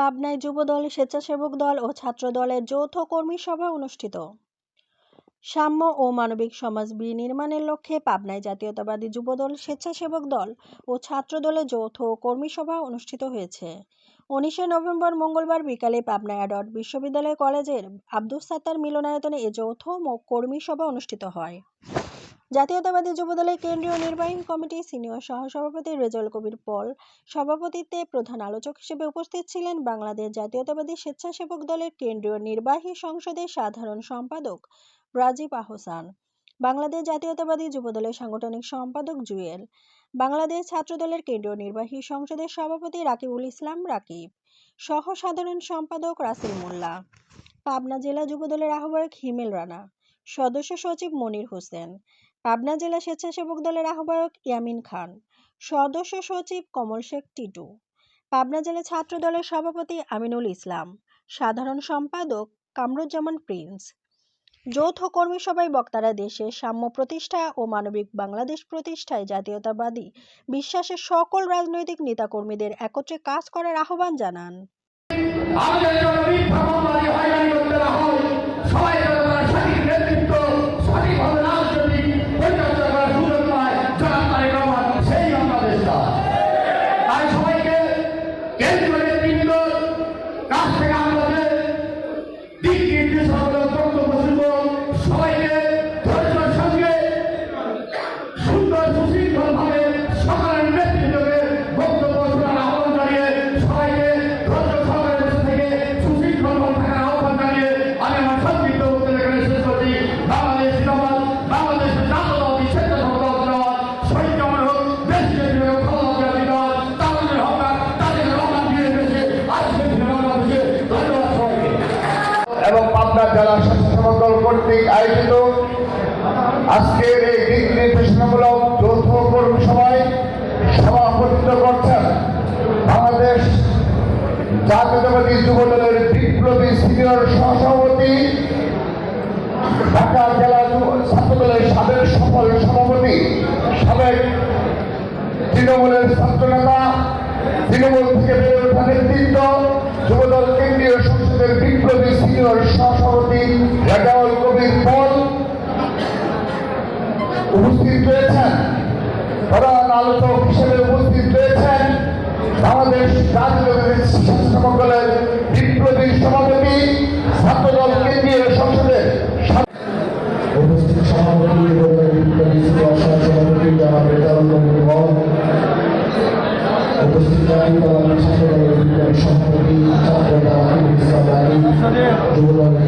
পাবনায় যুবদল, স্বেচ্ছাসেবক দল ও ছাত্র দলের যৌথ কর্মী সভা অনুষ্ঠিত। সাম্য ও মানবিক সমাজ বিনির্মাণের লক্ষ্যে পাবনায় জাতীয়তাবাদী যুবদল, স্বেচ্ছাসেবক দল ও ছাত্র দলের যৌথ কর্মী সভা অনুষ্ঠিত হয়েছে। উনিশে নভেম্বর মঙ্গলবার বিকালে পাবনা অ্যাডট বিশ্ববিদ্যালয় কলেজের আব্দুস সাত্তার মিলনায়তনে এ যৌথ কর্মী সভা অনুষ্ঠিত হয়। জাতীয়তাবাদী যুবদলের কেন্দ্রীয় নির্বাহী কমিটি সিনিয়র সহসভাপতি রেজাউল কবির পল সভাপতিত্বে প্রধান আলোচক হিসেবে উপস্থিত ছিলেন বাংলাদেশ জাতীয়তাবাদী স্বেচ্ছাসেবক দলের কেন্দ্রীয় নির্বাহী সংসদের সাধারণ সম্পাদক রাজীব আহসান, বাংলাদেশ জাতীয়তাবাদী যুবদলের সাংগঠনিক সম্পাদক জুয়েল, বাংলাদেশ ছাত্রদলের কেন্দ্রীয় নির্বাহী সংসদের সভাপতি রাকিবুল ইসলাম রাকিব সহ সাধারণ সম্পাদক রাসেল মোল্লা, পাবনা জেলা যুবদলের আহ্বায়ক হিমেল রানা সদস্য সচিব মনির হোসেন, পাবনা জেলা স্বেচ্ছাসেবক দলের আহ্বায়ক ইয়ামিন খান, সদস্য সচিব কমল শেখ টিটু, পাবনা জেলা ছাত্র দলের সভাপতি আমিনুল ইসলাম, সাধারণ সম্পাদক কামরুজ্জামান প্রিন্স। যৌথ কর্মী সভায় বক্তারা দেশে সাম্য প্রতিষ্ঠা ও মানবিক বাংলাদেশ প্রতিষ্ঠায় জাতীয়তাবাদী বিশ্বাসের সকল রাজনৈতিক নেতাকর্মীদের একত্রে কাজ করার আহ্বান জানান। জেলা দল কর্তৃক আয়োজিত আজকের এই দিক নির্দেশনামূলক যৌথ কর্মী সভায় সভাপতিত্ব করছেন বাংলাদেশ জাতীয়তাবাদী যুব দলের বিপ্লবী সিনিয়র সহসভাপতি, ঢাকা জেলা যুব- ছাত্র দলের সাবেক সফল সভাপতি, সাবেক তৃণমূলের ছাত্র বিপ্লবী সিনিয়র সহসভাপতি রেজাউল কবির পল উপস্থিত রয়েছেন। প্রধান আলোচক হিসেবে উপস্থিত রয়েছেন বাংলাদেশ জাতীয় স্বেচ্ছাসেবক বিপ্লবী সভাপতি, ছাত্রদল কেন্দ্রীয় সংসদের উপস্থিত সভাপতি এবং বিপ্লবী সিনিয়র সহসভাপতি জনাব রেজাউল কবির হল উপস্থিত ছাত্র দলের বিপ্লবী সভাপতি 누구나